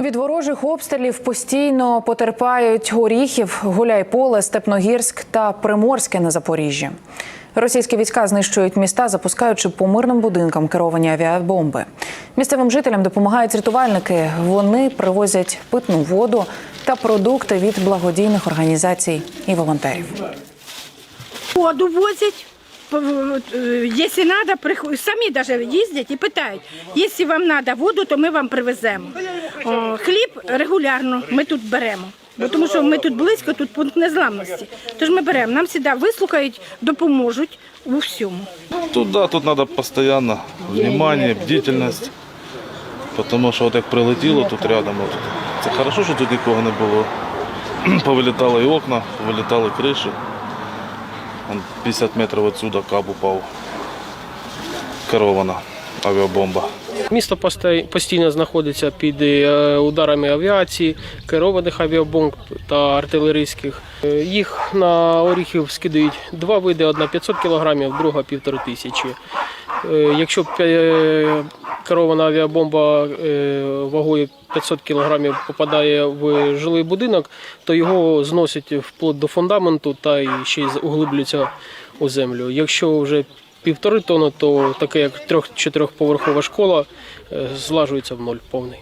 Від ворожих обстрілів постійно потерпають Оріхів, Гуляйполе, Степногірськ та Приморське на Запоріжжі. Російські війська знищують міста, запускаючи по мирним будинкам керовані авіабомби. Місцевим жителям допомагають рятувальники. Вони привозять питну воду та продукти від благодійних організацій і волонтерів. воду возять. Е, Якщо треба, самі даже їздять і питають, якщо вам треба воду, то ми вам привеземо. О, Хліб регулярно ми тут беремо. Бо тому що ми тут близько, тут пункт незламності. Тож ми беремо, нам завжди вислухають, допоможуть у всьому. Тут, да, тут надо постоянно внимание, бдительность. Потому що от як прилетіло тут рядом, от, це хорошо, що тут нікого не було. Повилітали і окна, повилітали криші. 50 метрів відсюди каб упав. Керована авіабомба. Місто постійно знаходиться під е, ударами авіації, керованих авіабомб та артилерійських. Е, Їх на Оріхів скидають два види: одна 500 кг, друга півтори тисячі. Е, Якщо керована авіабомба вагою 500 кг попадає в жилий будинок, то його зносять вплоть до фундаменту та ще й углиблюється у землю. Якщо вже півтори тонни, то таке як трьох-чотирьохповерхова школа е, злажується в ноль повний.